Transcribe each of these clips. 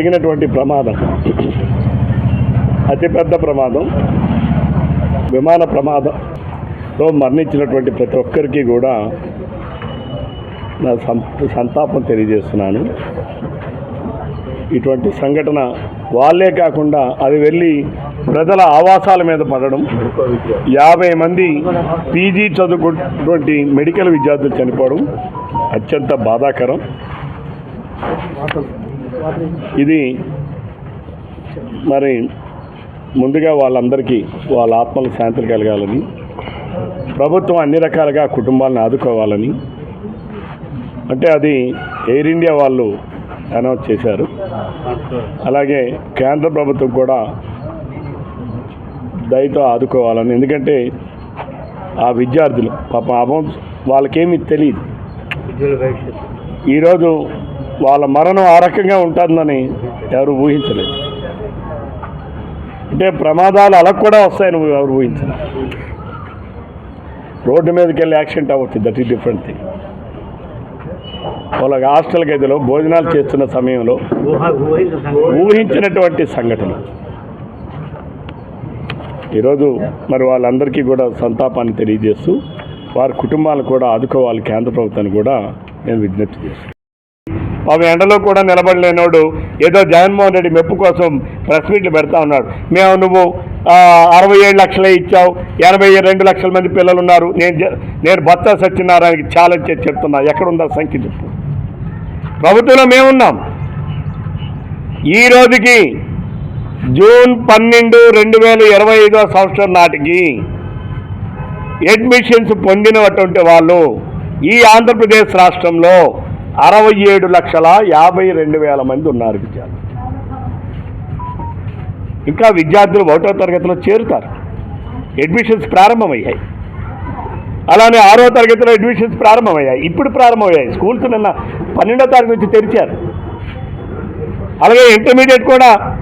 జరిగినటువంటి ప్రమాదం. అతిపెద్ద ప్రమాదం విమాన ప్రమాదంలో మరణించినటువంటి ప్రతి ఒక్కరికి కూడా నా సంతాపం తెలియజేస్తున్నాను. ఇటువంటి సంఘటన వాళ్ళే కాకుండా అది వెళ్ళి ప్రజల ఆవాసాల మీద పడడం యాభై మంది పీజీ చదువుకున్నటువంటి మెడికల్ విద్యార్థులు చనిపోవడం అత్యంత బాధాకరం. ఇది మరి ముందుగా వాళ్ళందరికీ వాళ్ళ ఆత్మలకు శాంతి కలగాలని ప్రభుత్వం అన్ని రకాలుగా కుటుంబాలను ఆదుకోవాలని అంటే అది ఎయిర్ ఇండియా వాళ్ళు అనౌన్స్ చేశారు. అలాగే కేంద్ర ప్రభుత్వం కూడా దయతో ఆదుకోవాలని ఎందుకంటే ఆ విద్యార్థులు పాపం అభం వాళ్ళకేమీ తెలియదు ఈరోజు వాళ్ళ మరణం ఆ రకంగా ఉంటుందని ఎవరు ఊహించలేదు. అంటే ప్రమాదాలు అలా కూడా వస్తాయని ఎవరు ఊహించలేదు. రోడ్డు మీదకి వెళ్ళి యాక్సిడెంట్ అవ్వచ్చు దట్ ఈస్ డిఫరెంట్ థింగ్. వాళ్ళకి హాస్టల్ గదిలో భోజనాలు చేస్తున్న సమయంలో ఊహించినటువంటి సంఘటన. ఈరోజు మరి వాళ్ళందరికీ కూడా సంతాపాన్ని తెలియజేస్తూ వారి కుటుంబాలు కూడా ఆదుకోవాలి కేంద్ర ప్రభుత్వాన్ని కూడా నేను విజ్ఞప్తి చేస్తాను పాపం ఎండలో కూడా నిలబడలేనోడు ఏదో జగన్మోహన్ రెడ్డి మెప్పు కోసం ప్రెస్ మీట్లు పెడతా ఉన్నాడు. మేము నువ్వు అరవై ఏడు లక్షలే ఇచ్చావు ఎనభై రెండు లక్షల మంది పిల్లలు ఉన్నారు నేను నేను భర్త సత్యనారాయణకి ఛాలెంజ్ చేసి చెప్తున్నా. ఎక్కడుందా సంఖ్య చెప్పు. ప్రభుత్వంలో మేమున్నాం. ఈ రోజుకి జూన్ పన్నెండు రెండు వేల ఇరవై ఐదో సంవత్సరం నాటికి అడ్మిషన్స్ పొందినటువంటి వాళ్ళు ఈ ఆంధ్రప్రదేశ్ రాష్ట్రంలో అరవై ఏడు లక్షల యాభై రెండు వేల మంది ఉన్నారు విద్యార్థులు. ఇంకా విద్యార్థులు ఒకటో తరగతిలో చేరుతారు. అడ్మిషన్స్ ప్రారంభమయ్యాయి. అలానే ఆరో తరగతిలో అడ్మిషన్స్ ప్రారంభమయ్యాయి. ఇప్పుడు ప్రారంభమయ్యాయి. స్కూల్స్ నిన్న పన్నెండో తారీఖు నుంచి తెరిచారు. అలాగే ఇంటర్మీడియట్ కూడా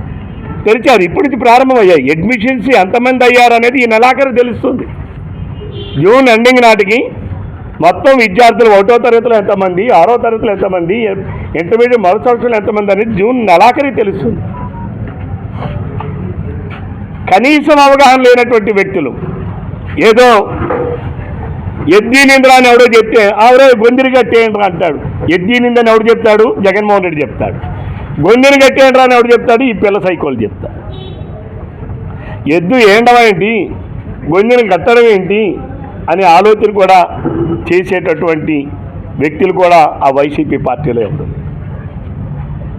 తెరిచారు. ఇప్పుడు నుంచి ప్రారంభమయ్యాయి. అడ్మిషన్స్ ఎంతమంది అయ్యారు అనేది ఈ నెలాఖరు తెలుస్తుంది. జూన్ ఎండింగ్ నాటికి మొత్తం విద్యార్థులు ఒకటో తరగతిలో ఎంతమంది ఆరో తరగతిలో ఎంతమంది ఇంటర్మీడియట్ మరో సంవత్సరంలో ఎంతమంది అనేది జూన్ నెలాఖరి తెలుస్తుంది. కనీసం అవగాహన లేనటువంటి వ్యక్తులు. ఏదో ఎద్దీనింద్ర అని ఎవడో చెప్తే ఆవిడే గొందిరి కట్టేయండి అంటాడు. ఎద్దీనిందని ఎవడు చెప్తాడు? జగన్మోహన్ రెడ్డి చెప్తాడు. గొందిని కట్టేయండి అని ఎవడు చెప్తాడు? ఈ పిల్ల సైకోలు చెప్తాడు. ఎద్దు ఏండవా ఏంటి? గొంతుని కట్టడం ఏంటి? అనే ఆలోచన కూడా చేసేటటువంటి వ్యక్తులు కూడా ఆ వైసీపీ పార్టీలో ఉంటుంది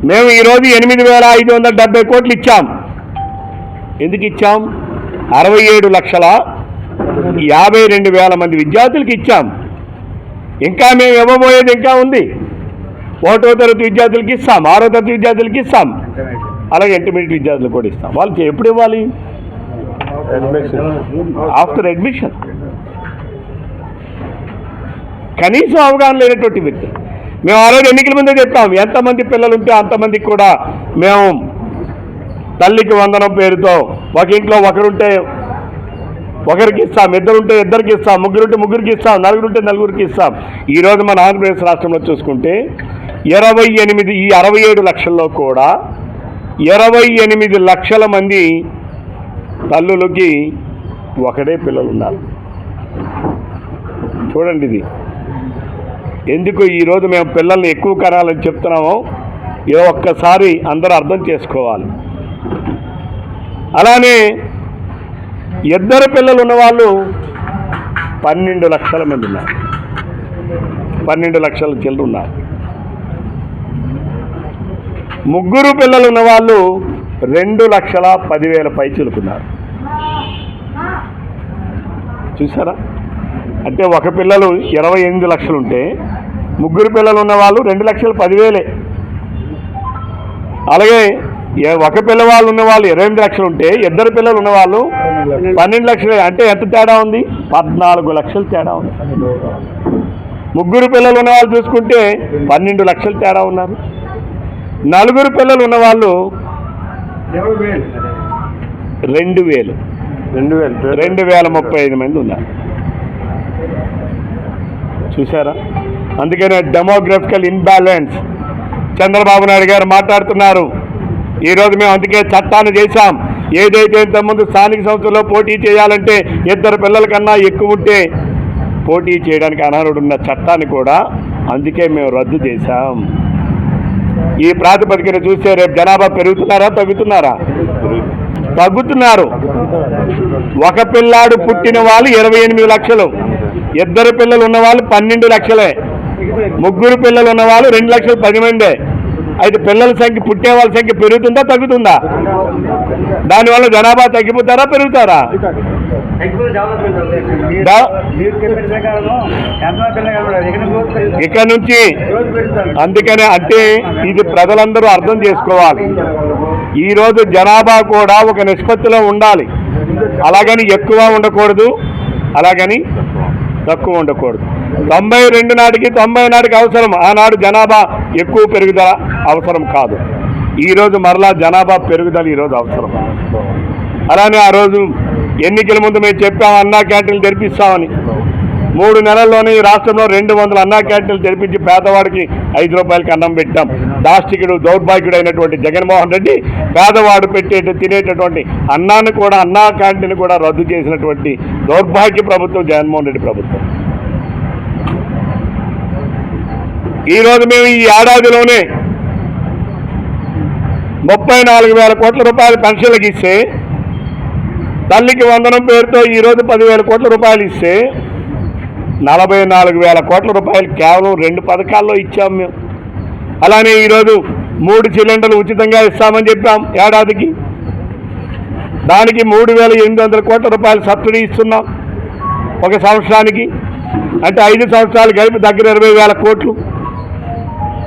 మేము ఈరోజు ఎనిమిది వేల ఐదు వందల డెబ్బై కోట్లు ఇచ్చాం. ఎందుకు ఇచ్చాం? అరవై ఏడు లక్షల యాభై రెండు వేల మంది విద్యార్థులకు ఇచ్చాం. ఇంకా మేము ఇవ్వబోయేది ఇంకా ఉంది. ఒకటో తరగతి విద్యార్థులకి ఇస్తాం ఆరో తరగతి విద్యార్థులకి ఇస్తాం. అలాగే ఇంటర్మీడియట్ విద్యార్థులకు కూడా ఇస్తాం. వాళ్ళకి ఎప్పుడు ఇవ్వాలి? After admission. కనీసం అవగాహన లేనటువంటి వ్యక్తి. మేము ఆల్రెడీ ఎన్నికల ముందే చెప్తాం ఎంతమంది పిల్లలు ఉంటే అంతమందికి కూడా మేము తల్లికి వందనం పేరుతో ఒక ఇంట్లో ఒకరుంటే ఒకరికి ఇస్తాం ఇద్దరుంటే ఇద్దరికి ఇస్తాం ముగ్గురుంటే ముగ్గురికి ఇస్తాం నలుగురుంటే నలుగురికి ఇస్తాం. ఈరోజు మన ఆంధ్రప్రదేశ్ రాష్ట్రంలో చూసుకుంటే ఇరవై ఎనిమిది ఈ అరవై ఏడు లక్షల్లో కూడా ఇరవై ఎనిమిది లక్షల మంది తల్లులకి ఒకడే పిల్లలు ఉన్నారు చూడండి ఇది. ఎందుకు ఈరోజు మేము పిల్లల్ని ఎక్కువ కనాలని చెప్తున్నామో ఏ ఒక్కసారి అందరూ అర్థం చేసుకోవాలి. అలానే ఇద్దరు పిల్లలు ఉన్నవాళ్ళు పన్నెండు లక్షల మంది ఉన్నారు. పన్నెండు లక్షల చిల్లర ఉన్నారు. ముగ్గురు పిల్లలు ఉన్నవాళ్ళు రెండు లక్షల పదివేల పైచులుకున్నారు చూసారా? అంటే ఒక పిల్లలు ఇరవై ఎనిమిది లక్షలు ఉంటే ముగ్గురు పిల్లలు ఉన్నవాళ్ళు రెండు లక్షల పదివేలే. అలాగే ఒక పిల్లవాళ్ళు ఉన్నవాళ్ళు ఇరవై ఎనిమిది లక్షలు ఉంటే ఇద్దరు పిల్లలు ఉన్నవాళ్ళు పన్నెండు లక్షలు. అంటే ఎంత తేడా ఉంది? పద్నాలుగు లక్షలు తేడా ఉంది. ముగ్గురు పిల్లలు ఉన్నవాళ్ళు చూసుకుంటే పన్నెండు లక్షలు తేడా ఉన్నారు. నలుగురు పిల్లలు ఉన్నవాళ్ళు రెండు వేలు. రెండు వేలు రెండు వేల ముప్పై ఐదు మంది ఉన్నారు. చూసారా అందుకనే డెమోగ్రఫికల్ ఇన్బ్యాలెన్స్ చంద్రబాబు నాయుడు గారు మాట్లాడుతున్నారు. ఈరోజు మేము అందుకే చట్టాన్ని చేశాం. ఏదైతే ఇంతకుముందు స్థానిక సంస్థల్లో పోటీ చేయాలంటే ఇద్దరు పిల్లల కన్నా ఎక్కువ ఉంటే పోటీ చేయడానికి అనర్హుడు ఉన్న చట్టాన్ని కూడా అందుకే మేము రద్దు చేశాం. ఈ ప్రాతిపదికన చూస్తే రేపు జనాభా పెరుగుతున్నారా తగ్గుతున్నారా? తగ్గుతున్నారు. ఒక పిల్లాడు పుట్టిన వాళ్ళు ఇరవై ఎనిమిది లక్షలు. ఇద్దరు పిల్లలు ఉన్న వాళ్ళు పన్నెండు లక్షలే. ముగ్గురు పిల్లలు ఉన్న వాళ్ళు రెండు లక్షలు పది మందే. అయితే పిల్లల సంఖ్య పుట్టే వాళ్ళ సంఖ్య పెరుగుతుందా తగ్గుతుందా? దానివల్ల జనాభా తగ్గిపోతారా పెరుగుతారా? ఇక్కడ నుంచి అందుకనే అంటే ఇది ప్రజలందరూ అర్థం చేసుకోవాలి. ఈరోజు జనాభా కూడా ఒక నిష్పత్తిలో ఉండాలి. అలాగని ఎక్కువ ఉండకూడదు. అలాగని తక్కువ ఉండకూడదు. తొంభై రెండు నాటికి తొంభై నాటికి అవసరం. ఆనాడు జనాభా ఎక్కువ పెరుగుదల అవసరం కాదు. ఈరోజు మరలా జనాభా పెరుగుదల ఈరోజు అవసరం. అలానే ఆ రోజు ఎన్నికల ముందు మేము చెప్పాము అన్నా క్యాంటీన్లు తెరిపిస్తామని. మూడు నెలల్లోనే ఈ రాష్ట్రంలో రెండు వందల అన్నా క్యాంటీన్లు తెరిపించి పేదవాడికి ఐదు రూపాయలకి అన్నం పెట్టాం. దాష్టికుడు దౌర్భాగ్యుడైనటువంటి జగన్మోహన్ రెడ్డి పేదవాడు పెట్టే తినేటటువంటి అన్నాన్ని కూడా అన్నా క్యాంటీన్ కూడా రద్దు చేసినటువంటి దౌర్భాగ్య ప్రభుత్వం జగన్మోహన్ రెడ్డి ప్రభుత్వం. ఈరోజు మేము ఈ ఏడాదిలోనే ముప్పై నాలుగు వేల కోట్ల రూపాయలు పెన్షన్లకు ఇస్తే తల్లికి వందనం పేరుతో ఈరోజు పదివేల కోట్ల రూపాయలు ఇస్తే నలభై నాలుగు వేల కోట్ల రూపాయలు కేవలం రెండు పథకాల్లో ఇచ్చాం మేము. అలానే ఈరోజు మూడు సిలిండర్లు ఉచితంగా ఇస్తామని చెప్పాం ఏడాదికి. దానికి మూడు వేల ఎనిమిది వందల కోట్ల రూపాయలు సబ్సిడీ ఇస్తున్నాం ఒక సంవత్సరానికి. అంటే ఐదు సంవత్సరాలు కలిపి దగ్గర ఇరవై వేల కోట్లు.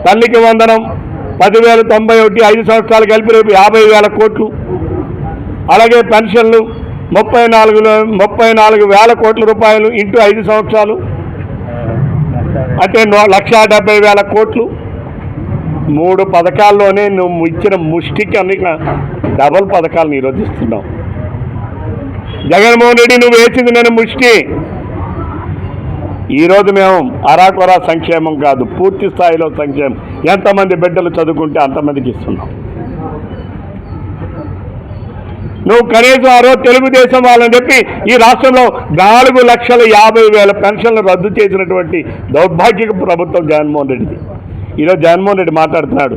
తల్లికి వందనం పదివేల తొంభై ఒకటి ఐదు సంవత్సరాలు కలిపి రేపు యాభై వేల కోట్లు. అలాగే పెన్షన్లు ముప్పై నాలుగులో ముప్పై నాలుగు వేల కోట్ల రూపాయలు ఇంటూ ఐదు సంవత్సరాలు. అంటే నో- లక్ష డెబ్బై వేల కోట్లు. మూడు పథకాల్లోనే నువ్వు ఇచ్చిన ముష్టికి అన్ని డబల్ పథకాలు నిరోధిస్తున్నావు జగన్మోహన్ రెడ్డి నువ్వు వేసింది నేను ముష్టి. ఈరోజు మేము అరాకొరా సంక్షేమం కాదు పూర్తి స్థాయిలో సంక్షేమం. ఎంతమంది బిడ్డలు చదువుకుంటే అంతమందికి ఇస్తున్నాం. నువ్వు కనీసం ఆ రోజు తెలుగుదేశం వాళ్ళని చెప్పి ఈ రాష్ట్రంలో నాలుగు లక్షల యాభై వేల పెన్షన్లు రద్దు చేసినటువంటి దౌర్భాగ్యక ప్రభుత్వం జగన్మోహన్ రెడ్డిది. ఈరోజు జగన్మోహన్ రెడ్డి మాట్లాడుతున్నాడు.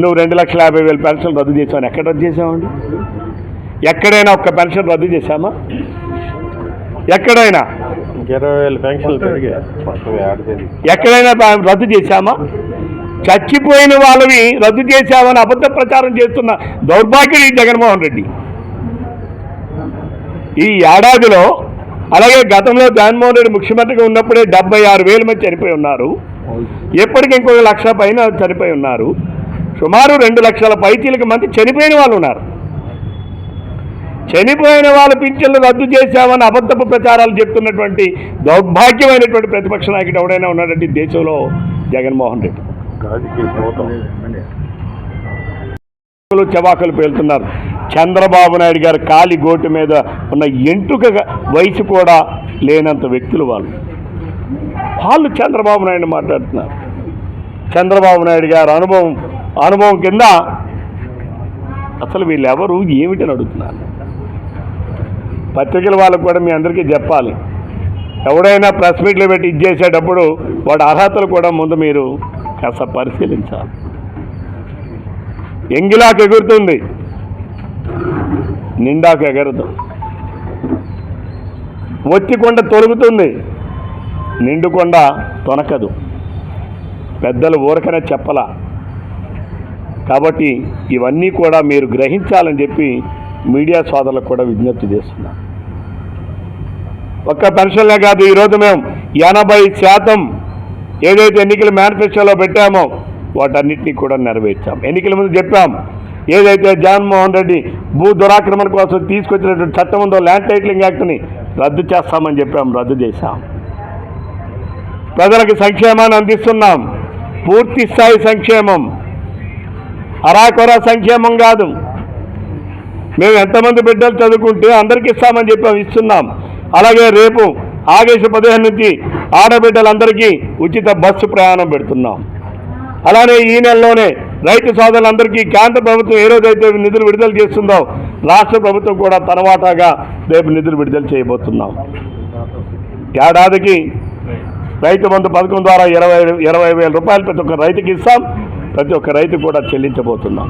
నువ్వు రెండు లక్షల యాభై వేల పెన్షన్లు రద్దు చేసావు ఎక్కడ రద్దు చేసావండి ఎక్కడైనా ఒక్క పెన్షన్ రద్దు చేశామా? ఎక్కడైనా? ఎక్కడైనా రద్దు చేశామా? చచ్చిపోయిన వాళ్ళని రద్దు చేశామని అబద్ధ ప్రచారం చేస్తున్న దౌర్భాగ్యుడు జగన్మోహన్ రెడ్డి. ఈ ఏడాదిలో అలాగే గతంలో జగన్మోహన్ రెడ్డి ముఖ్యమంత్రిగా ఉన్నప్పుడే డెబ్బై ఆరు వేల మంది చనిపోయి ఉన్నారు. ఎప్పటికి ఇంకొక లక్ష పైన చనిపోయి ఉన్నారు. సుమారు రెండు లక్షల పైచీలకు మంది చనిపోయిన వాళ్ళు ఉన్నారు. చనిపోయిన వాళ్ళ పింఛన్లు రద్దు చేశామని అబద్ధపు ప్రచారాలు చెప్తున్నటువంటి దౌర్భాగ్యమైనటువంటి ప్రతిపక్ష నాయకుడు ఎవడైనా ఉన్నాడంటే దేశంలో జగన్మోహన్ రెడ్డి. చవాకులు పేలుతున్నారు. చంద్రబాబు నాయుడు గారు కాలి గోటు మీద ఉన్న ఎంటుక వయసు కూడా లేనంత వ్యక్తులు వాళ్ళు. వాళ్ళు చంద్రబాబు నాయుడు మాట్లాడుతున్నారు. చంద్రబాబు నాయుడు గారు అనుభవం అనుభవం కింద అసలు వీళ్ళెవరు ఏమిటని అడుగుతున్నారు. పత్రికల వాళ్ళకు కూడా మీ అందరికీ చెప్పాలి. ఎవడైనా ప్రెస్ మీట్లు పెట్టి ఇచ్చేసేటప్పుడు వాడి అర్హతలు కూడా ముందు మీరు కాస్త పరిశీలించాలి. ఎంగిలాకు ఎగురుతుంది. నిండాకు ఎగరదు. ఒత్తికొండ తొలుగుతుంది నిండుకొండ తొనకదు. పెద్దలు ఊరకనే చెప్పలా. కాబట్టి ఇవన్నీ కూడా మీరు గ్రహించాలని చెప్పి మీడియా సోదరులకు కూడా విజ్ఞప్తి చేస్తున్నా. ఒక్క పెన్షన్లే కాదు ఈరోజు మేము ఎనభై శాతం ఏదైతే ఎన్నికల మేనిఫెస్టోలో పెట్టామో వాటన్నిటినీ కూడా నెరవేర్చాం. ఎన్నికల ముందు చెప్పాం ఏదైతే జగన్మోహన్ రెడ్డి భూ దురాక్రమణ కోసం తీసుకొచ్చినటువంటి చట్టం ఉందో ల్యాండ్ టైటిలింగ్ యాక్ట్ని రద్దు చేస్తామని చెప్పాం రద్దు చేశాం. ప్రజలకు సంక్షేమాన్ని అందిస్తున్నాం. పూర్తి స్థాయి సంక్షేమం. అరాకొరా సంక్షేమం కాదు. మేము ఎంతమంది బిడ్డలు చదువుకుంటే అందరికి ఇస్తామని చెప్పాం ఇస్తున్నాం. అలాగే రేపు ఆగస్టు పదిహేను నుంచి ఆడబిడ్డలందరికీ ఉచిత బస్సు ప్రయాణం పెడుతున్నాం. అలానే ఈ నెలలోనే రైతు సోదరులందరికీ కేంద్ర ప్రభుత్వం ఏ రోజైతే నిధులు విడుదల చేస్తుందో రాష్ట్ర ప్రభుత్వం కూడా తనవాటాగా రేపు నిధులు విడుదల చేయబోతున్నాం. ఏడాదికి రైతు బంధు పథకం ద్వారా ఇరవై ఇరవై వేల రూపాయలు ప్రతి ఒక్క రైతుకి ఇస్తాం ప్రతి ఒక్క రైతు కూడా చెల్లించబోతున్నాం.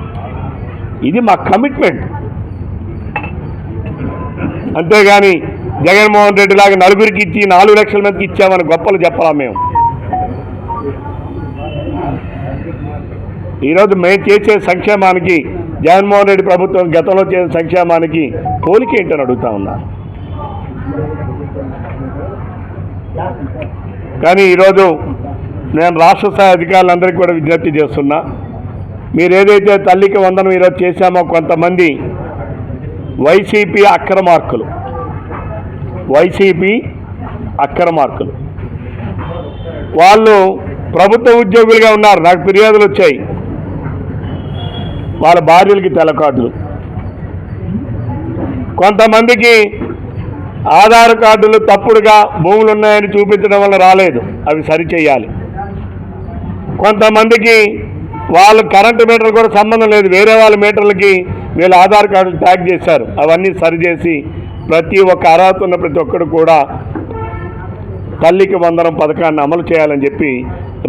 ఇది మా కమిట్మెంట్. అంతేగాని జగన్మోహన్ రెడ్డి లాగా నలుగురికి ఇచ్చి నాలుగు లక్షల మందికి ఇచ్చామని గొప్పలు చెప్పాలా మేము. ఈరోజు మేము చేసే సంక్షేమానికి జగన్మోహన్ రెడ్డి ప్రభుత్వం గతంలో చేసిన సంక్షేమానికి పోలిక ఏంటని అడుగుతా ఉన్నా. కానీ ఈరోజు నేను రాష్ట్ర స్థాయి అధికారులందరికీ కూడా విజ్ఞప్తి చేస్తున్నా మీరు ఏదైతే తల్లికి వందనం ఈరోజు చేశామో కొంతమంది వైసీపీ అక్రమార్కులు. వైసీపీ అక్రమార్కులు. వాళ్ళు ప్రభుత్వ ఉద్యోగులుగా ఉన్నారు నాకు ఫిర్యాదులు వచ్చాయి. వాళ్ళ భార్యలకి తెల్లకార్డులు. కొంతమందికి ఆధార్ కార్డులు తప్పుడుగా భూములు ఉన్నాయని చూపించడం వల్ల రాలేదు. అవి సరిచేయాలి. కొంతమందికి వాళ్ళు కరెంటు మీటర్ కూడా సంబంధం లేదు. వేరే వాళ్ళ మీటర్లకి వీళ్ళు ఆధార్ కార్డులు ట్యాగ్ చేశారు. అవన్నీ సరిచేసి ప్రతి ఒక్క అర్హత ఉన్న ప్రతి ఒక్కరు కూడా తల్లికి వందనం పథకాన్ని అమలు చేయాలని చెప్పి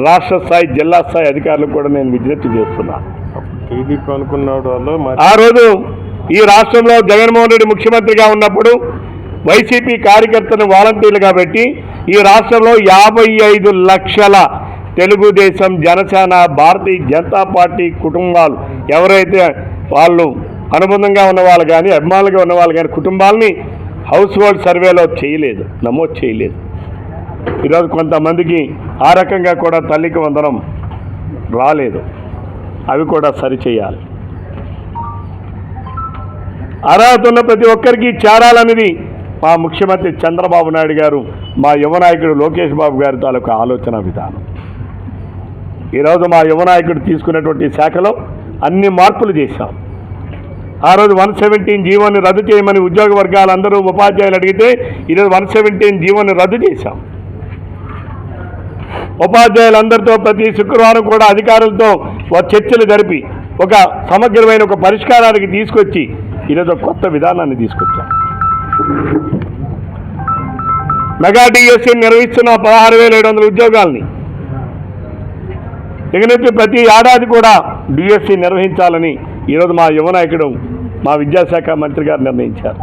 రాష్ట్ర స్థాయి జిల్లా స్థాయి అధికారులకు కూడా నేను విజ్ఞప్తి చేస్తున్నాను టీడీపీ అనుకున్నాడు మరి. ఆ రోజు ఈ రాష్ట్రంలో జగన్మోహన్ రెడ్డి ముఖ్యమంత్రిగా ఉన్నప్పుడు వైసీపీ కార్యకర్తను వాలంటీర్లుగా పెట్టి ఈ రాష్ట్రంలో యాభై ఐదు లక్షల తెలుగుదేశం జనసేన భారతీయ జనతా పార్టీ కుటుంబాలు ఎవరైతే వాళ్ళు అనుబంధంగా ఉన్నవాళ్ళు కానీ అభిమానులుగా ఉన్నవాళ్ళు కానీ కుటుంబాలని హౌస్ హోల్డ్ సర్వేలో చేయలేదు నమోదు చేయలేదు. ఈరోజు కొంతమందికి ఆ రకంగా కూడా తల్లికి వందనం రాలేదు. అవి కూడా సరిచేయాలి అర్హత ఉన్న ప్రతి ఒక్కరికి చేరాలనేది మా ముఖ్యమంత్రి చంద్రబాబు నాయుడు గారు మా యువనాయకుడు లోకేష్ బాబు గారి తాలూకు ఆలోచన విధానం. ఈరోజు మా యువనాయకుడు తీసుకున్నటువంటి శాఖలో అన్ని మార్పులు చేశాం. ఆ రోజు వన్ సెవెంటీన్ జీవోని రద్దు చేయమని ఉద్యోగ వర్గాలందరూ ఉపాధ్యాయులు అడిగితే ఈరోజు వన్ సెవెంటీన్ జీవోని రద్దు చేశాం. ఉపాధ్యాయులందరితో ప్రతి శుక్రవారం కూడా అధికారులతో ఒక చర్చలు జరిపి ఒక సమగ్రమైన ఒక పరిష్కారానికి తీసుకొచ్చి ఈరోజు కొత్త విధానాన్ని తీసుకొచ్చాం. మెగా డిఎస్సీ నిర్వహిస్తున్న పదహారు వేల ఏడు వందల ఉద్యోగాల్ని ఇక ప్రతి ఏడాది కూడా డిఎస్సి నిర్వహించాలని ఈరోజు మా యువనాయకుడు మా విద్యాశాఖ మంత్రి గారు నిర్ణయించారు.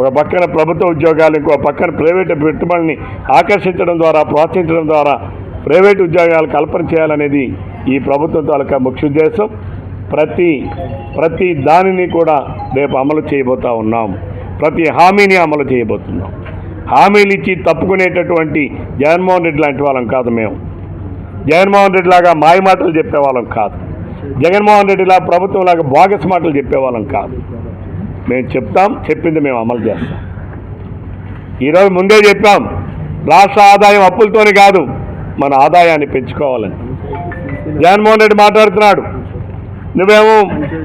ఒక పక్కన ప్రభుత్వ ఉద్యోగాలు ఇంకో పక్కన ప్రైవేటు పెట్టుబడిని ఆకర్షించడం ద్వారా ప్రోత్సహించడం ద్వారా ప్రైవేటు ఉద్యోగాలు కల్పన చేయాలనేది ఈ ప్రభుత్వం తాలూకా ముఖ్య ఉద్దేశం. ప్రతి ప్రతి దానిని కూడా రేపు అమలు చేయబోతా ఉన్నాం. ప్రతి హామీని అమలు చేయబోతున్నాం. హామీలు ఇచ్చి తప్పుకునేటటువంటి జగన్మోహన్ రెడ్డి లాంటి వాళ్ళం కాదు మేము. జగన్మోహన్ రెడ్డి లాగా మాయ మాటలు చెప్పేవాళ్ళం కాదు. జగన్మోహన్ రెడ్డిలా ప్రభుత్వంలాగా ప్రభుత్వం లాగా బోగస్ మాటలు చెప్పేవాళ్ళం కాదు. మేము చెప్తాం చెప్పింది మేము అమలు చేస్తాం. ఈరోజు ముందే చెప్పాం రాష్ట్ర ఆదాయం అప్పులతోని కాదు మన ఆదాయాన్ని పెంచుకోవాలని. జగన్మోహన్ రెడ్డి మాట్లాడుతున్నాడు నువ్వేమో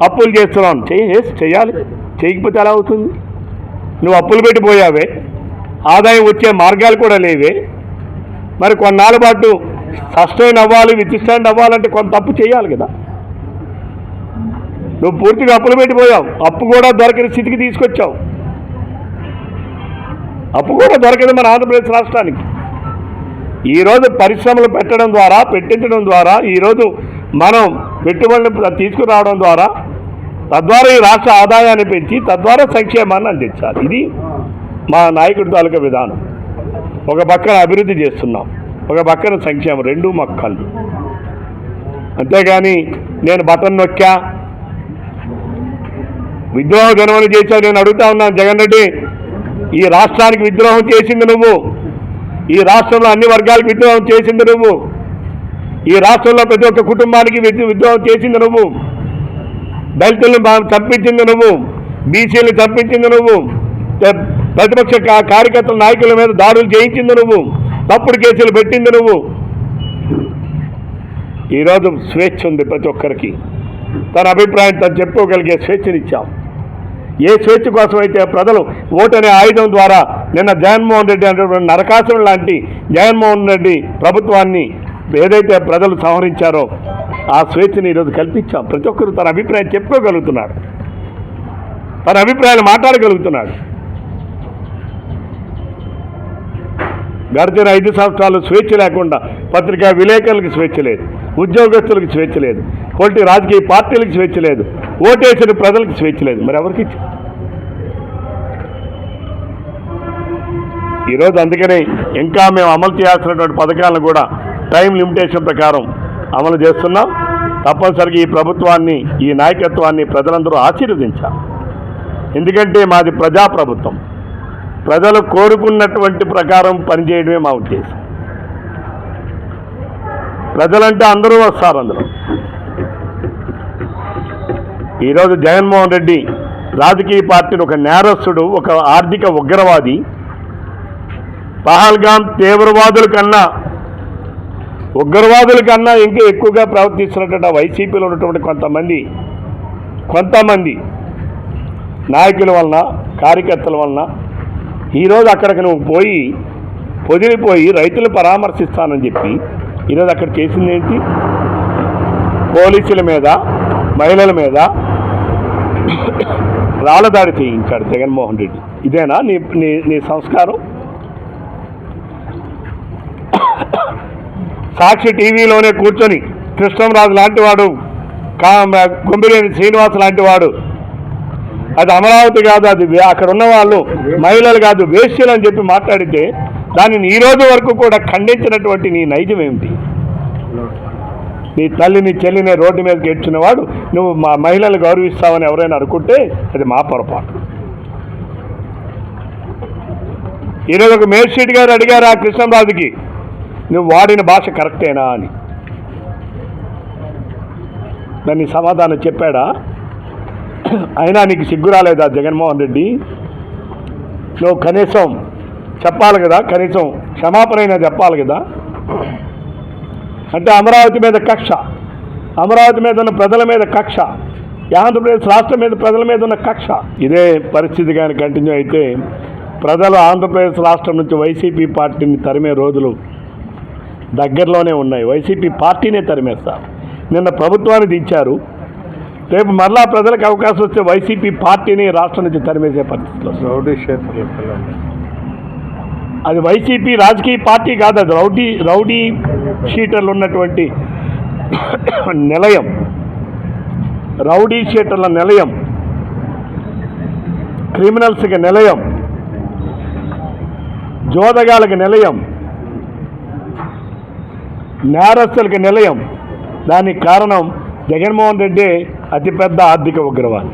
అప్పులు చేస్తున్నావు చేసి చేయాలి చేయకపోతే ఎలా అవుతుంది? నువ్వు అప్పులు పెట్టిపోయావే ఆదాయం వచ్చే మార్గాలు కూడా లేవే. మరి కొన్నాళ్ళ పాటు సస్టైన్ అవ్వాలి విత్స్టాండ్ అవ్వాలంటే కొంత తప్పు చేయాలి కదా. నువ్వు పూర్తిగా అప్పులు పెట్టిపోయావు. అప్పు కూడా దొరకని స్థితికి తీసుకొచ్చావు. అప్పు కూడా దొరకదు మన ఆంధ్రప్రదేశ్ రాష్ట్రానికి. ఈరోజు పరిశ్రమలు పెట్టడం ద్వారా పెట్టించడం ద్వారా ఈరోజు మనం పెట్టుబడులు తీసుకురావడం ద్వారా తద్వారా ఈ రాష్ట్ర ఆదాయాన్ని పెంచి తద్వారా సంక్షేమాన్ని అందించాలి. ఇది మా నాయకుడి తాలూకా విధానం. ఒక పక్కన అభివృద్ధి చేస్తున్నాం. ఒక పక్కన సంక్షేమం రెండు మొక్కలు అంతేగాని నేను బటన్ నొక్కా విద్రోహ జనమని చేశావు నేను అడుగుతా ఉన్నాను జగన్ రెడ్డి. ఈ రాష్ట్రానికి విద్రోహం చేసింది నువ్వు. ఈ రాష్ట్రంలో అన్ని వర్గాలకు విద్రోహం చేసింది నువ్వు. ఈ రాష్ట్రంలో ప్రతి ఒక్క కుటుంబానికి విద్రోహం చేసింది నువ్వు. దళితులను చంపించింది నువ్వు. బీసీలు చంపించింది నువ్వు. ప్రతిపక్ష కార్యకర్తల నాయకుల మీద దాడులు చేయించింది నువ్వు. తప్పుడు కేసులు పెట్టింది నువ్వు. ఈరోజు స్వేచ్ఛ ఉంది ప్రతి ఒక్కరికి. తన అభిప్రాయం తను చెప్పుకోగలిగే స్వేచ్ఛనిచ్చాం. ఏ స్వేచ్ఛ కోసం అయితే ప్రజలు ఓటు అనే ఆయుధం ద్వారా నిన్న జగన్మోహన్ రెడ్డి అనేటువంటి నరకాసురం లాంటి జగన్మోహన్ రెడ్డి ప్రభుత్వాన్ని ఏదైతే ప్రజలు సంహరించారో ఆ స్వేచ్ఛని ఈరోజు కల్పించాం. ప్రతి ఒక్కరు తన అభిప్రాయం చెప్పుకోగలుగుతున్నాడు తన అభిప్రాయాలు మాట్లాడగలుగుతున్నాడు గడిచిన ఐదు సంవత్సరాలు స్వేచ్ఛ లేకుండా పత్రికా విలేకరులకు స్వేచ్ఛ లేదు. ఉద్యోగస్తులకు స్వేచ్ఛ లేదు. పొలిటి రాజకీయ పార్టీలకు స్వేచ్ఛ లేదు. ఓటేసిన ప్రజలకు స్వేచ్ఛ లేదు. మరి ఎవరికి ఈరోజు అందుకనే ఇంకా మేము అమలు చేయాల్సినటువంటి పథకాలను కూడా టైం లిమిటేషన్ ప్రకారం అమలు చేస్తున్నాం. తప్పనిసరిగా ఈ ప్రభుత్వాన్ని ఈ నాయకత్వాన్ని ప్రజలందరూ ఆశీర్వదించాలి. ఎందుకంటే మాది ప్రజాప్రభుత్వం. ప్రజలు కోరుకున్నటువంటి ప్రకారం పనిచేయడమే మా ఉద్దేశం. ప్రజలంటే అందరూ వస్తారు అందులో. ఈరోజు జగన్మోహన్ రెడ్డి రాజకీయ పార్టీలు ఒక నేరస్తుడు ఒక ఆర్థిక ఉగ్రవాది. పహల్గాం తీవ్రవాదుల కన్నా ఉగ్రవాదుల కన్నా ఇంకా ఎక్కువగా ప్రవర్తిస్తున్నటువంటి వైసీపీలో ఉన్నటువంటి కొంతమంది కొంతమంది నాయకుల వలన కార్యకర్తల వలన ఈరోజు అక్కడికి నువ్వు పోయి పొదిలిపోయి రైతులు పరామర్శిస్తానని చెప్పి ఈరోజు అక్కడ చేసింది ఏంటి? పోలీసుల మీద మహిళల మీద రాళ్ళదాడి చేయించాడు జగన్మోహన్ రెడ్డి. ఇదేనా నీ నీ నీ సంస్కారం? సాక్షి టీవీలోనే కూర్చొని కృష్ణంరాజు లాంటి వాడు కా శ్రీనివాస్ లాంటి వాడు అది అమరావతి కాదు అది అక్కడ ఉన్న వాళ్ళు మహిళలు కాదు వేశ్యలు అని చెప్పి మాట్లాడితే దానిని ఈరోజు వరకు కూడా ఖండించినటువంటి నీ నైజం ఏమిటి? నీ తల్లి నీ చెల్లిని రోడ్డు మీదకి ఏడ్చిన వాడు నువ్వు మా మహిళలు గౌరవిస్తావని ఎవరైనా అనుకుంటే అది మా పొరపాటు. ఈరోజు ఒక మేర్షీట్ గారు అడిగారు ఆ కృష్ణరాజుకి నువ్వు వాడిన భాష కరెక్టేనా? అని. దాన్ని సమాధానం చెప్పాడా? అయినా నీకు సిగ్గు రాలేదా జగన్మోహన్ రెడ్డి? నువ్వు కనీసం చెప్పాలి కదా కనీసం క్షమాపణ చెప్పాలి కదా. అంటే అమరావతి మీద కక్ష అమరావతి మీద ఉన్న ప్రజల మీద కక్ష ఈ ఆంధ్రప్రదేశ్ రాష్ట్రం మీద ప్రజల మీద ఉన్న కక్ష. ఇదే పరిస్థితి కానీ కంటిన్యూ అయితే ప్రజలు ఆంధ్రప్రదేశ్ రాష్ట్రం నుంచి వైసీపీ పార్టీని తరిమే రోజులు దగ్గరలోనే ఉన్నాయి. వైసీపీ పార్టీనే తరిమేస్తారు. నిన్న ప్రభుత్వాన్ని దించారు. రేపు మరలా ప్రజలకు అవకాశం వస్తే వైసీపీ పార్టీని రాష్ట్రం నుంచి తరిమేసే పరిస్థితిలో వస్తుంది. రౌడీ క్షేత్రాల పిల్లలు అది వైసీపీ రాజకీయ పార్టీ కాదు అది రౌడీ రౌడీ షీటర్లు ఉన్నటువంటి నిలయం. రౌడీ షీటర్ల నిలయం. క్రిమినల్స్కి నిలయం. జోదగాలకు నిలయం. నేరస్తులకి నిలయం. దానికి కారణం జగన్మోహన్ రెడ్డి అతిపెద్ద ఆర్థిక ఉగ్రవాది.